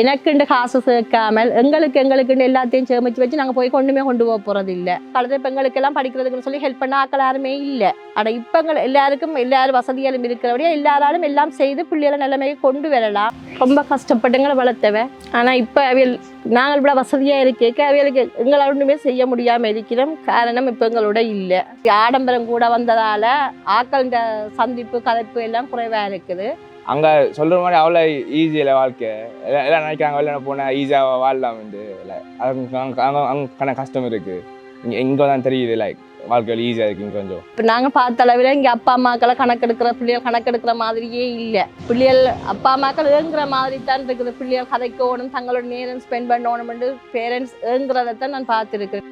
எனக்குண்டு காசு சேர்க்காமல் எங்களுக்கு எங்களுக்குண்டு எல்லாத்தையும் சேமிச்சு வச்சு நாங்கள் போய் கொண்டுமே கொண்டு போக போகிறது இல்லை. கலந்த பெண்களுக்கு எல்லாம் படிக்கிறதுக்குன்னு சொல்லி ஹெல்ப் பண்ண ஆக்கள் யாருமே இல்லை. ஆனால் இப்போ எங்கள் எல்லாருக்கும் எல்லாரும் வசதியாலும் இருக்கிறபடியே எல்லாராலும் எல்லாம் செய்து பிள்ளைகளை நிலைமையை கொண்டு வரலாம். ரொம்ப கஷ்டப்பட்டுங்களை வளர்த்தவன் ஆனால் இப்போ அவியல் நாங்கள் இவ்வளோ வசதியாக இருக்கேக்க அவைகளுக்கு எங்களால் ஒன்றுமே செய்ய முடியாமல் இருக்கிறோம். காரணம் இப்போ எங்களோட இல்லை. ஆடம்பரம் கூட வந்ததால் ஆக்கள் இந்த சந்திப்பு கதைப்பு எல்லாம் குறைவாக இருக்குது. அங்கே சொல்கிற மாதிரி அவ்வளோ ஈஸி இல்லை வாழ்க்கை. எல்லாம் எல்லாம் நினைக்கிறாங்க வெளில போனால் ஈஸியாக வாழலாம் இல்லை அங்கே அங்கே கஷ்டம் இருக்குது இங்கே இங்கே தான் தெரியுது லைக் வாழ்க்கையில் ஈஸியாக இருக்கு இங்கே கொஞ்சம். இப்போ நாங்கள் பார்த்த அளவில் இங்கே அப்பா அம்மாக்கெல்லாம் கணக்கெடுக்கிற பிள்ளைகள் கணக்கெடுக்கிற மாதிரியே இல்லை. பிள்ளைகள் அப்பா அம்மாக்கள் ஏங்குற மாதிரி தான் இருக்குது. பிள்ளைகள் கதைக்கணும் தங்களோட நேரம் ஸ்பெண்ட் பண்ணணும்னு பேரண்ட்ஸ் ஏங்குறதை தான் நான் பார்த்துருக்கேன்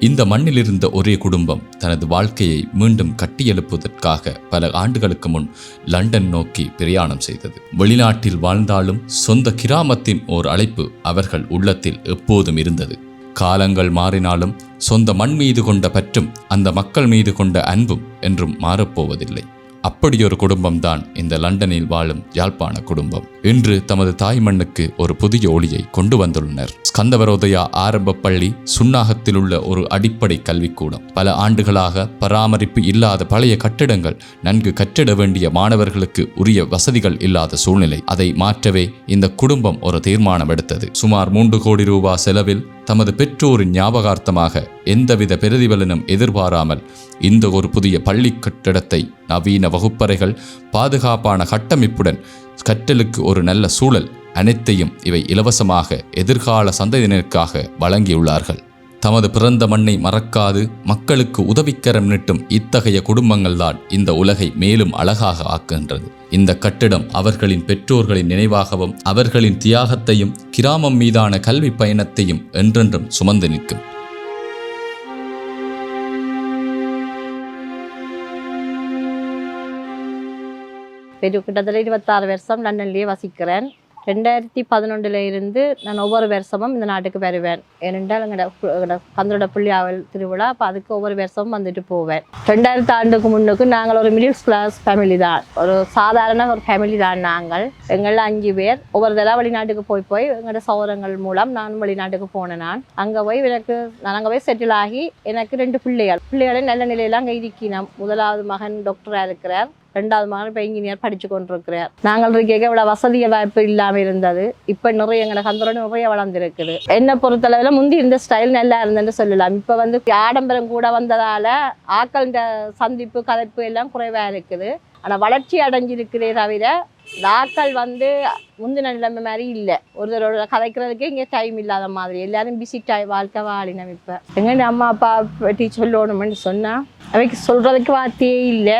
இந்த மண்ணிலிருந்த ஒரே குடும்பம் தனது வாழ்க்கையை மீண்டும் கட்டியெழுப்புவதற்காக பல ஆண்டுகளுக்கு முன் லண்டன் நோக்கி பிரயாணம் செய்தது. வெளிநாட்டில் வாழ்ந்தாலும் சொந்த கிராமத்தின் ஓர் அழைப்பு அவர்கள் உள்ளத்தில் எப்போதும் இருந்தது. காலங்கள் மாறினாலும் சொந்த மண் மீது கொண்ட பற்றும் அந்த மக்கள் மீது கொண்ட அன்பும் என்றும் மாறப்போவதில்லை. அப்படியொரு குடும்பம்தான் இந்த லண்டனில் வாழும் யாழ்ப்பாண குடும்பம். இன்று தமது தாய் மண்ணுக்கு ஒரு புதிய ஒளியை கொண்டு வந்துள்ளனர். ஸ்கந்தவரோதயா ஆரம்ப பள்ளி சுன்னாகத்தில் உள்ள ஒரு அடிப்படை கல்விக்கூடம். பல ஆண்டுகளாக பராமரிப்பு இல்லாத பழைய கட்டிடங்கள் நன்கு கட்டிட வேண்டிய மாணவர்களுக்கு உரிய வசதிகள் இல்லாத சூழ்நிலை. அதை மாற்றவே இந்த குடும்பம் ஒரு தீர்மானம் எடுத்தது. சுமார் மூன்று கோடி ரூபாய் செலவில் தமது பெற்றோரின் ஞாபகார்த்தமாக எந்தவித பிரதிபலனும் எதிர்பாராமல் இந்த ஒரு புதிய பள்ளி கட்டிடத்தை நவீன வகுப்பறைகள் பாதுகாப்பான கட்டமைப்புடன் கற்றலுக்கு ஒரு நல்ல சூழல் அனைத்தையும் இவை இலவசமாக எதிர்கால சந்ததியினருக்காக வழங்கியுள்ளார்கள். தமது பிறந்த மண்ணை மறக்காது மக்களுக்கு உதவிக்கரம் நீட்டும் இத்தகைய குடும்பங்கள்தான் இந்த உலகை மேலும் அழகாக ஆக்குகின்றது. இந்த கட்டிடம் அவர்களின் பெற்றோர்களின் நினைவாகவும் அவர்களின் தியாகத்தையும் கிராமம் மீதான கல்வி பயணத்தையும் என்றென்றும் சுமந்து நிற்கும். பெரிய கிட்டத்தட்ட இருபத்தாறு வருஷம் லண்டன்லேயே வசிக்கிறேன். ரெண்டாயிரத்தி பதினொன்றில் இருந்து நான் ஒவ்வொரு வருஷமும் இந்த நாட்டுக்கு வருவேன். ஏனென்றால் எங்களோட கந்தரோட புள்ளியாவல் திருவிழா அப்போ அதுக்கு ஒவ்வொரு வருஷமும் வந்துட்டு போவேன். ரெண்டாயிரத்து ஆண்டுக்கு முன்னுக்கு நாங்கள் ஒரு மிடில் கிளாஸ் ஃபேமிலி தான். ஒரு சாதாரண ஒரு ஃபேமிலி தான் நாங்கள். எங்களில் அஞ்சு பேர். ஒவ்வொரு தடவை வெளிநாட்டுக்கு போய் போய் எங்களோட சௌரங்கள் மூலம் நான் வெளிநாட்டுக்கு போனேன் நான். அங்கே போய் எனக்கு நான் அங்கே போய் செட்டில் ஆகி எனக்கு ரெண்டு பிள்ளைகள். பிள்ளைகளை நல்ல நிலையில் அங்கே இருக்கினோம். முதலாவது மகன் டாக்டராக இருக்கிறார். ரெண்டாவது மகன் இப்போ இன்ஜினியர் படித்து கொண்டிருக்கிறார். நாங்கள் இருக்க இவ்வளோ வசதிய வாய்ப்பு இல்லாமல் இருந்தது. இப்போ நிறைய எங்களை கந்தரோடு நிறைய வளர்ந்துருக்குது. என்னை பொறுத்தளவில் முந்தி இருந்த ஸ்டைல் நல்லா இருந்ததுன்னு சொல்லலாம். இப்போ வந்து ஆடம்பரம் கூட வந்ததால் ஆக்கள் சந்திப்பு கதைப்பு எல்லாம் குறைவாக இருக்குது. ஆனால் வளர்ச்சி அடைஞ்சிருக்கிறே தவிர ஆக்கள் வந்து முந்தின நிலைமை மாதிரி இல்லை. ஒருத்தரோட கதைக்கிறதுக்கே இங்கே டைம் இல்லாத மாதிரி. எல்லாரும் பிஸி டை வாழ்க்கை வாழினம் இப்போ. எங்க அம்மா அப்பா பற்றி சொல்லணும்னு சொன்னால் அவைக்கு சொல்கிறதுக்கு வார்த்தையே இல்லை.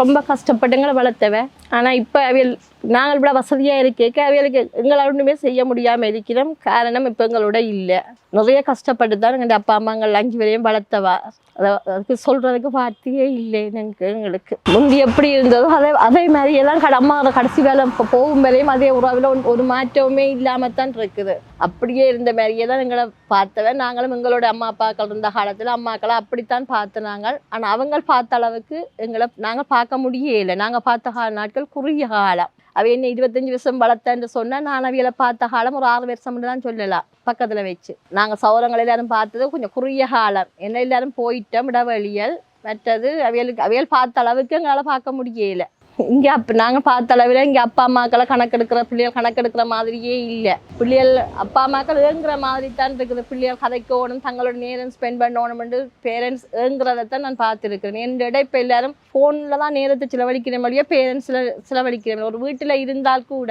ரொம்ப கஷ்டப்பட்டுங்களை வளர்த்தவ. ஆனால் இப்போ அவியல் நாங்கள் இவ்வளோ வசதியாக இருக்கேக்க அவைகளுக்கு எங்களால் ஒன்றுமே செய்ய முடியாமல் இருக்கிறோம். காரணம் இப்போ எங்களோட இல்லை. நிறைய கஷ்டப்பட்டு தான் எங்கள் அப்பா அம்மாங்கள் அஞ்சு பேரையும் வளர்த்தவா. அதை அதுக்கு சொல்கிறதுக்கு வார்த்தையே இல்லை எனக்கு எங்களுக்கு. முந்தி எப்படி இருந்ததோ அதே அதே மாதிரியே தான் கட அம்மா கடைசி வேலை இப்போ போகும் வரையும் அதே உறவில் ஒன்- ஒரு மாற்றமே இல்லாமல் தான் இருக்குது. அப்படியே இருந்த மாதிரியே தான் எங்களை பார்த்தவன் நாங்களும் எங்களோட அம்மா அப்பாக்கள் இருந்த காலத்தில் அம்மாக்களை அப்படித்தான் பார்த்து நாங்கள். ஆனால் அவங்க பார்த்த அளவுக்கு எங்களை நாங்கள் பார்க்க முடியலை நாங்கள் பார்த்த கால நாட்கள் குறுகிய காலம். அவ என்ன இருபத்தஞ்சு வருஷம் வளர்த்தேன்னு சொன்னா நான் அவளை பார்த்த காலம் ஒரு ஆறு வருஷம் தான் சொல்லலாம் பக்கத்துல வச்சு. நாங்க சௌரங்கள் எல்லாரும் பார்த்தது கொஞ்சம் குறுகிய காலம். என்ன எல்லாரும் போயிட்டோம் இடவழியல் மற்றது அவையலுக்கு அவியல் பார்த்த அளவுக்கு எங்களால் பார்க்க முடியல. இங்கே அப்ப நாங்கள் பார்த்த அளவில் இங்கே அப்பா அம்மாக்களை கணக்கெடுக்கிற பிள்ளைகள் கணக்கெடுக்கிற மாதிரியே இல்லை. பிள்ளைகள் அப்பா அம்மாக்கள் ஏங்குற மாதிரி தான் இருக்குது. பிள்ளைகள் கதைக்கணும் தங்களோட நேரம் ஸ்பெண்ட் பண்ணணும்னு பேரண்ட்ஸ் ஏங்குறதை தான் நான் பார்த்துருக்கிறேன். என்னோட இப்போ எல்லாரும் ஃபோனில் தான் நேரத்தை செலவழிக்கிற மாதிரியே பேரண்ட்ஸில் செலவழிக்கிறேன். ஒரு வீட்டில் இருந்தால் கூட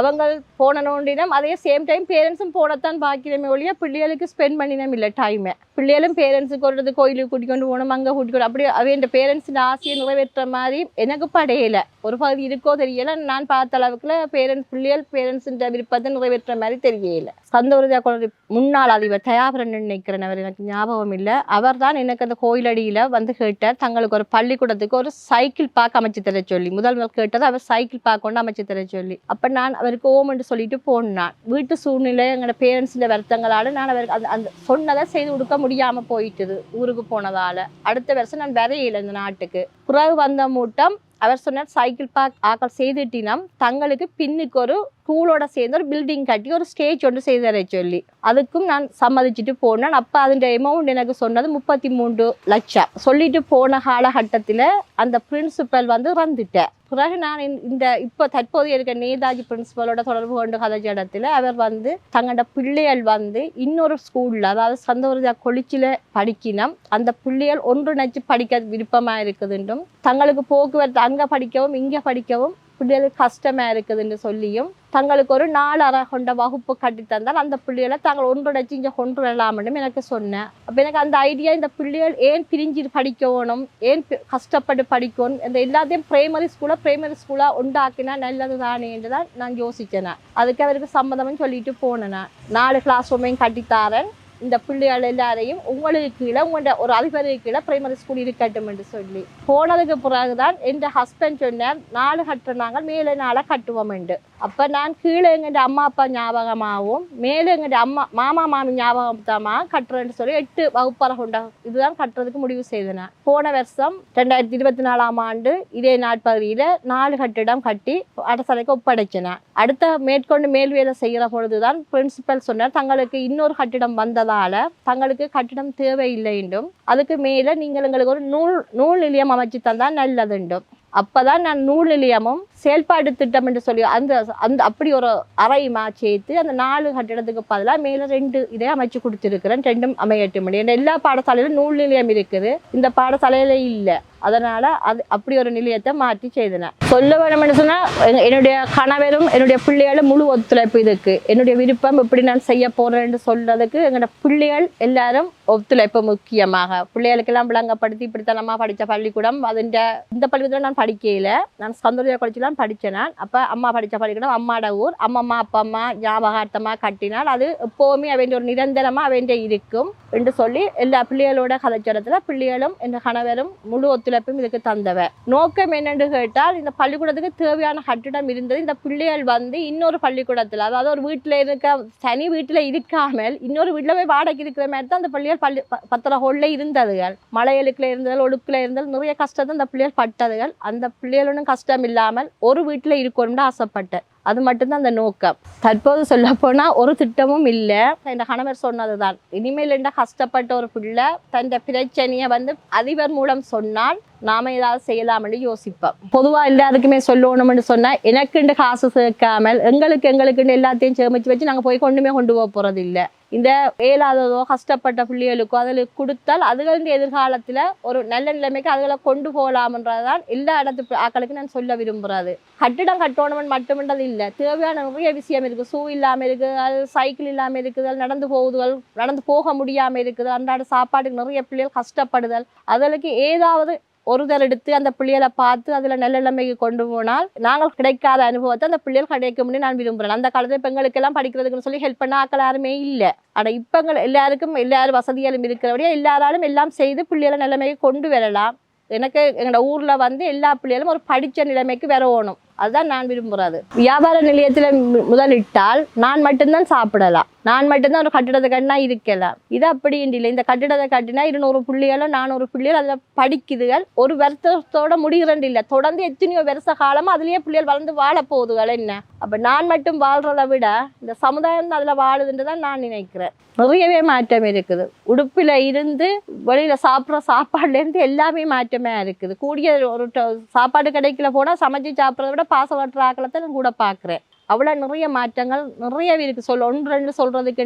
அவங்க போன நோண்டினம் அதே சேம் டைம் பேரண்ட்ஸும் போனத்தான் பார்க்கிறமே ஒழிய பிள்ளைகளுக்கு ஸ்பெண்ட் பண்ணினம் இல்லை டைமை பிள்ளைகளும் பேரண்ட்ஸுக்கு ஒரு கோயிலுக்கு கூட்டிக்கொண்டு போகணும் அங்கே கூட்டிக்கொண்டு அப்படி அப்படியே அவ பேரண்ட்ஸின் ஆசையை நிறைவேற்ற மாதிரி எனக்கு படையலை. ஒரு பகுதி இருக்கோ தெரியல. நான் பார்த்த அளவுக்குல பேரண்ட்ஸ் பிள்ளைகள் பேரண்ட்ஸின் விருப்பத்தை நிறைவேற்ற மாதிரி தெரியல. சந்தோரதா குழந்தை முன்னாள் அதிபர் தயாபரன் நினைக்கிறேன். அவர் எனக்கு ஞாபகம் இல்லை. அவர் தான் எனக்கு அந்த கோயிலடியில் வந்து கேட்டார். தங்களுக்கு ஒரு பள்ளிக்கூடத்துக்கு ஒரு சைக்கிள் பார்க்க அமைச்சு தர சொல்லி. முதல் முதல் கேட்டது அவர் சைக்கிள் பார்க்க கொண்டு அமைச்சு தர சொல்லி. அப்போ நான் அவருக்கு ஓமென்று சொல்லிட்டு போனான். வீட்டு சூழ்நிலை எங்களோட பேரண்ட்ஸில் வருத்தங்களால நான் அவருக்கு அந்த அந்த சொன்னதை செய்து கொடுக்க முடியாமல் போயிட்டுது ஊருக்கு போனதால. அடுத்த வருஷம் நான் வரையில இந்த நாட்டுக்கு. பிறகு வந்த மூட்டம் அவர் சொன்னார் சைக்கிள் பார்க் ஆக்கள் செய்துட்டினம். தங்களுக்கு பின்னுக்கு ஒரு ஸ்கூலோட சேர்ந்து ஒரு பில்டிங் கட்டி ஒரு ஸ்டேஜ் ஒன்று செய்து தர சொல்லி. அதுக்கும் நான் சம்மதிச்சுட்டு போனேன். அப்போ அதோட அமௌண்ட் எனக்கு சொன்னது முப்பத்தி மூன்று லட்சம். சொல்லிட்டு போன காலகட்டத்தில் அந்த பிரின்சிபல் வந்து இறந்துட்டேன் பிறகு நான் இந்த- இப்போ தற்போது இருக்க நேதாஜி பிரின்சிபலோட தொடர்பு கொண்டு கதைச்ச இடத்துல அவர் வந்து தங்களோட பிள்ளைகள் வந்து இன்னொரு ஸ்கூலில் அதாவது சந்தோரிதா கொளிச்சில படிக்கணும். அந்த பிள்ளைகள் ஒன்று ஒன்றிணைச்சு படிக்க விருப்பமாக இருக்குதுன்றும் தங்களுக்கு போக்குவரத்து அங்கே படிக்கவும் இங்கே படிக்கவும் பிள்ளைகளுக்கு கஷ்டமாக இருக்குதுன்னு சொல்லியும் தங்களுக்கு ஒரு நாலு அறை கொண்ட வகுப்பு கட்டி தந்தால் அந்த பிள்ளைகளை தாங்கள் ஒன்றுடைச்சு இங்கே கொண்டு வரலாம்னு எனக்கு சொன்னேன். அப்போ எனக்கு அந்த ஐடியா இந்த பிள்ளைகள் ஏன் பிரிஞ்சு படிக்கணும் ஏன் கஷ்டப்பட்டு படிக்கணும் இந்த எல்லாத்தையும் பிரைமரி ஸ்கூலாக பிரைமரி ஸ்கூலாக உண்டாக்கினா நல்லது தானே தான் நான் யோசிச்சேன். அதுக்கு அவருக்கு சம்மதம்னு சொல்லிட்டு போனேன். நாலு கிளாஸ் ரூமையும் கட்டித்தாரேன். இந்த பிள்ளைகள் எல்லாரையும் உங்களுக்கு கீழே உங்களோட ஒரு அதிபருக்கு கீழே பிரைமரி ஸ்கூல் இருக்கட்டும் என்று சொல்லி. போனதுக்கு பிறகுதான் என் ஹஸ்பண்ட் சொன்னார் நாலு கட்டுறாங்க மேலே நாளை கட்டுவோம் என்று. அப்போ நான் கீழே எங்கள் அம்மா அப்பா ஞாபகமாகவும் மேலே எங்கள் அம்மா மாமா மாமி ஞாபகமாக கட்டுறேன்னு சொல்லி எட்டு வகுப்பறை கொண்ட இதுதான் கட்டுறதுக்கு முடிவு செய்தேன் போன வருஷம் ரெண்டாயிரத்தி இருபத்தி நாலாம் ஆண்டு இதே நாட்பகுதியில் நாலு கட்டிடம் கட்டி அரசலைக்கு ஒப்படைச்சினேன் அடுத்த மேற்கொண்டு மேல் வேலை செய்கிற பொழுதுதான் பிரின்சிபல் சொன்னார். தங்களுக்கு இன்னொரு கட்டிடம் வந்ததால தங்களுக்கு கட்டிடம் தேவையில்லை என்றும் அதுக்கு மேலே நீங்கள் எங்களுக்கு ஒரு நூல் நூல் நிலையம் அமைச்சு தந்தால் நல்லதுண்டும் அப்பதான் நான் நூல் நிலையமும் செயல்பாடு திட்டம் என்று சொல்லி அந்த அந்த அப்படி ஒரு அறையுமா சேர்த்து அந்த நாலு கட்டிடத்துக்கு பதிலாக மேலே ரெண்டு இதே அமைச்சு கொடுத்துருக்கிறேன். ரெண்டும் அமையட்டும் எல்லா பாடசாலையிலும் நூல் நிலையம் இருக்குது. இந்த பாடசாலையில இல்லை. அதனால அது அப்படி ஒரு நிலையத்தை மாற்றி செய்தன. சொல்ல வேணும்னு சொன்னால் என்னுடைய கணவரும் என்னுடைய பிள்ளைகளும் முழு ஒத்துழைப்பு இதுக்கு. என்னுடைய விருப்பம் இப்படி நான் செய்ய போறேன்னு சொல்றதுக்கு எங்களோட பிள்ளைகள் எல்லாரும் ஒத்துழைப்பு முக்கியமாக. பிள்ளைகளுக்கெல்லாம் விளங்கப்படுத்தி இப்படித்தனமாக படித்த பள்ளிக்கூடம். அதுண்ட இந்த பள்ளிக்கூடம் நான் படிக்கையில். நான் சந்தோஷ தான் படித்தேன் நான் அப்போ அம்மா படித்த பள்ளிக்கூடம் அம்மாட ஊர். அம்மம்மா அப்பா அம்மா ஞாபகார்த்தமாக கட்டினால் அது எப்போவுமே அவன் ஒரு நிரந்தரமாக அவன் இருக்கும் என்று சொல்லி எல்லா பிள்ளைகளோட கலாச்சாரத்தில் பிள்ளைகளும் என் கணவரும் முழு ஒத்துழைப்பும் இதுக்கு தந்தவ. நோக்கம் என்னென்று கேட்டால் இந்த பள்ளிக்கூடத்துக்கு தேவையான கட்டிடம் இருந்தது. இந்த பிள்ளைகள் வந்து இன்னொரு பள்ளிக்கூடத்தில் அதாவது ஒரு வீட்டில் இருக்க தனி வீட்டில் இருக்காமல் இன்னொரு வீட்டில் போய் வாடகைக்கு இருக்கிற மாதிரி தான் அந்த பிள்ளைகள் பள்ளி பத்திர ஹோல்ல இருந்ததுகள். மலையழுக்கில் இருந்தது ஒழுக்கில் இருந்தது நிறைய கஷ்டத்தை அந்த பிள்ளைகள் பட்டதுகள். அந்த பிள்ளைகளும் கஷ்டம் இல்லாமல் ஒரு வீட்டில் இருக்கணும்னு ஆசைப்பட்டேன். அது மட்டும்தான் அந்த நோக்கம். தற்போது சொல்ல போனால் ஒரு திட்டமும் இல்லை. என் கணவர் சொன்னது தான் இனிமேல் என்ன கஷ்டப்பட்ட ஒரு பிள்ளை தன் பிரச்சனையை வந்து அதிபர் மூலம் சொன்னால் நாம ஏதாவது செய்யலாம்னு யோசிப்போம். பொதுவா எல்லாருக்குமே சொல்லணும்னு சொன்னால் எனக்குண்டு காசு சேர்க்காமல் எங்களுக்கு எங்களுக்குன்னு எல்லாத்தையும் சேமிச்சு வச்சு நாங்கள் போய் கொண்டுமே கொண்டு போக போகிறது இல்லை இந்த இயலாததோ கஷ்டப்பட்ட பிள்ளைகளுக்கோ அதில் கொடுத்தால் அதுகளின் எதிர்காலத்தில் ஒரு நல்ல நிலைமைக்கு அதுகளை கொண்டு போகலாம்ன்றதுதான் எல்லா இடத்து ஆக்களுக்கு நான் சொல்ல விரும்புகிறது கட்டிடம் கட்டணும்னு மட்டுமின்றது இல்லை. தேவையான நிறைய விஷயம் இருக்குது. ஷூ இல்லாமல் இருக்குதுகள் சைக்கிள் இல்லாமல் இருக்குதல் நடந்து போகுதுகள் நடந்து போக முடியாமல் இருக்குது அன்றாட சாப்பாட்டுக்கு நிறைய பிள்ளைகள் கஷ்டப்படுதல் அதற்கு ஏதாவது ஒருதல் எடுத்து அந்த பிள்ளைகளை பார்த்து அதில் நல்ல நிலைமைக்கு கொண்டு போனால் நாங்கள் கிடைக்காத அனுபவத்தை அந்த பிள்ளைகள் கிடைக்கும்னு நான் விரும்புகிறேன் அந்த காலத்தில் பெண்களுக்கெல்லாம் படிக்கிறதுக்குன்னு சொல்லி ஹெல்ப் பண்ண ஆக்கள் யாருமே இல்லை. ஆனால் இப்போ எல்லாருக்கும் எல்லாரும் வசதிகளும் இருக்கிறபடியே எல்லாராலும் எல்லாம் செய்து பிள்ளைகளை நிலைமைக்கு கொண்டு வரலாம். எனக்கு எங்களோட ஊரில் வந்து எல்லா பிள்ளைகளும் ஒரு படித்த நிலைமைக்கு வரணும். அதுதான் நான் விரும்புகிறது வியாபார நிலையத்தில் மு- முதலிட்டால் நான் மட்டும்தான் சாப்பிடலாம். நான் மட்டும்தான் ஒரு கட்டிடத்தை கட்டினா இருக்கலாம். இது அப்படி இல்லை. இந்த கட்டிடத்தை கட்டினா இருநூறு புள்ளிகளோ நானூறு புள்ளிகள் அதில் படிக்குதுகள் ஒரு வருஷத்தோட முடிகிறண்டு இல்லை. தொடர்ந்து எத்தனையோ வருஷ காலமாக அதுலேயே பிள்ளைகள் வளர்ந்து வாழ போகுதுகள் என்ன? அப்போ நான் மட்டும் வாழ்கிறத விட இந்த சமுதாயம் அதில் வாழுதுன்னு தான் நான் நினைக்கிறேன். நிறையவே மாற்றம் இருக்குது. உடுப்பில் இருந்து வெளியில் சாப்பிட்ற சாப்பாடுலேருந்து எல்லாமே மாற்றமே இருக்குது. கூடிய ஒரு ட- சாப்பாடு கிடைக்கல போனால் சமைச்சு சாப்பிட்றத விட பாசவற்ற ஆக்களத்தை நான் கூட பார்க்குறேன். அவ்வளோ நிறைய மாற்றங்கள் நிறையவே இருக்குது சொல்ல ஒன்று ரெண்டு சொல்கிறதுக்கு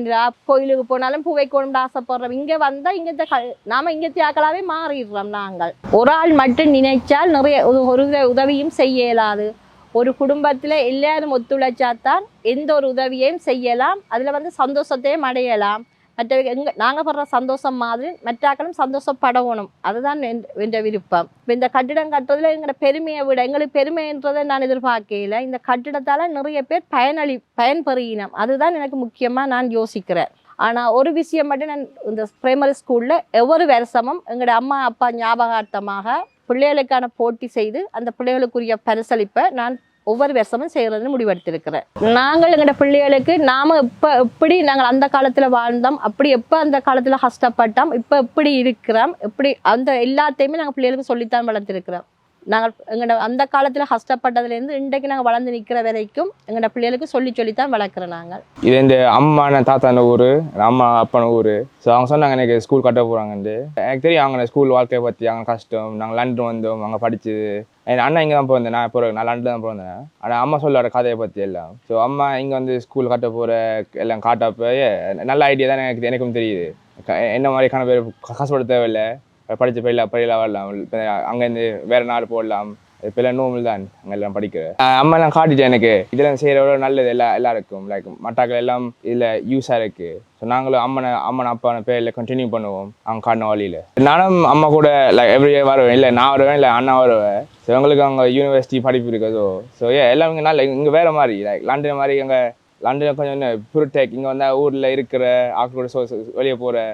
கோயிலுக்கு போனாலும் பூவை கொண்டு ஆசைப்படுறோம் இங்கே வந்தால் இங்கே க நாம இங்கே தியாக்களாவே மாறிடுறோம் நாங்கள். ஒரு ஆள் மட்டும் நினைச்சால் நிறைய ஒரு உதவியும் செய்ய இயலாது. ஒரு குடும்பத்தில் எல்லாரும் ஒத்துழைச்சாதான் எந்த ஒரு உதவியையும் செய்யலாம். அதில் வந்து சந்தோஷத்தையும் அடையலாம். மற்ற எங்க நாங்கள் படுற சந்தோஷம் மாதிரி மற்றாக்களும் சந்தோஷப்படணும். அதுதான் என் என்ற விருப்பம். இப்போ இந்த கட்டிடம் கட்டுறதுல எங்களோட பெருமையை விட எங்களுக்கு பெருமைன்றதை நான் எதிர்பார்க்கல இந்த கட்டிடத்தால் நிறைய பேர் பயனளி பயன்பெறுகினோம். அதுதான் எனக்கு முக்கியமாக நான் யோசிக்கிறேன். ஆனால் ஒரு விஷயம் மட்டும் நான் இந்த பிரைமரி ஸ்கூலில் ஒவ்வொரு வருஷமும் எங்களோட அம்மா அப்பா ஞாபகார்த்தமாக பிள்ளைகளுக்கான போட்டி செய்து அந்த பிள்ளைகளுக்குரிய பரிசளிப்பை நான் ஒவ்வொரு வருஷமும் செய்கிறதுன்னு முடிவெடுத்திருக்கிறேன். நாங்கள் எங்களோட பிள்ளைகளுக்கு நாம் இப்போ எப்படி நாங்கள் அந்த காலத்தில் வாழ்ந்தோம் அப்படி எப்போ அந்த காலத்தில் கஷ்டப்பட்டோம் இப்போ எப்படி இருக்கிறோம் எப்படி அந்த எல்லாத்தையுமே நாங்கள் பிள்ளைகளுக்கு சொல்லித்தான் வளர்த்துருக்கிறோம். நாங்கள் எங்களோட அந்த காலத்தில் கஷ்டப்பட்டதுலேருந்து இன்றைக்கு நாங்கள் வளர்ந்து நிற்கிற வரைக்கும் எங்களோட பிள்ளைகளுக்கு சொல்லி சொல்லி தான் வளர்க்குறோம் நாங்கள். இது இந்த அம்மா தாத்தான ஊர் அம்மா அப்பான ஊர். ஸோ அவங்க சொன்னாங்க எனக்கு ஸ்கூல் கட்ட போகிறாங்க எனக்கு தெரியும் அவங்க ஸ்கூல் வாழ்க்கையை பற்றி அவங்க கஷ்டம் நாங்கள் லண்டன் வந்தோம் அங்கே படிச்சது. என் அண்ணன் இங்கே தான் பிறந்தேன் நான் இப்போ நான் லண்டன் தான் பிறந்தேன். ஆனால் அம்மா சொல்லுவார கதையை பற்றி எல்லாம். ஸோ அம்மா இங்கே வந்து ஸ்கூல் கட்ட போகிற எல்லாம் காட்டப்போ நல்ல ஐடியா தான் எனக்கு எனக்கும் தெரியுது. என்ன மாதிரி பேர் கஷ்டப்பட தேவையில்லை. படித்து பயில பயில வரலாம். அங்கேருந்து வேறு நாடு போடலாம் இப்போ எல்லாம் நோமல் தான் அங்கே எல்லாம் படிக்கிறேன் அம்மா எல்லாம் காட்டிட்டேன் எனக்கு. இதெல்லாம் செய்கிறவளோ நல்லது எல்லா எல்லாருக்கும். லைக் மட்டாக்கள் எல்லாம் இதில் யூஸாக இருக்குது ஸோ நாங்களும் அம்மனை அம்மன் அப்பான பேரில் கண்டினியூ பண்ணுவோம். அவங்க காட்டின வழியில். நானும் அம்மா கூட லைக் எவ்ரி இயர் வருவேன். இல்லை நான் வருவேன் இல்லை அண்ணா வருவேன். ஸோ எங்களுக்கு அவங்க யூனிவர்சிட்டி படிப்பு இருக்கிறதோ ஸோ ஏ எல்லாம் இங்கே நல்ல இங்கே வேறு மாதிரி லைக் லண்டன் மாதிரி அங்கே லண்டனில் கொஞ்சம் புருடெக் இங்கே வந்தால் ஊரில் இருக்கிற ஆட்களோட சோர்ஸ் வெளியே போகிற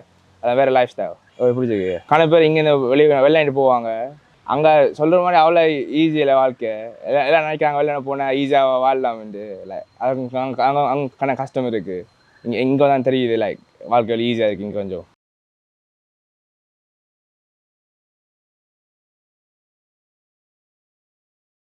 வேறு லைஃப் ஸ்டைல் பிடிச்சிருக்கு கணக்கு பேர் இங்கேருந்து வெளியே வெளிநாட்டு போவாங்க. அங்கே சொல்கிற மாதிரி அவ்வளோ ஈஸி இல்லை வாழ்க்கை. எல்லாம் எல்லாம் நினைக்கிறாங்க வெளில போனால் ஈஸியாக வாழலாம்ண்டு இல்லை அங்கே அங்கே அங்கே கஷ்டம் இருக்குது இங்கே இங்கே தான் தெரியுது லைக் வாழ்க்கையில் ஈஸியாக இருக்குது இங்கே கொஞ்சம்.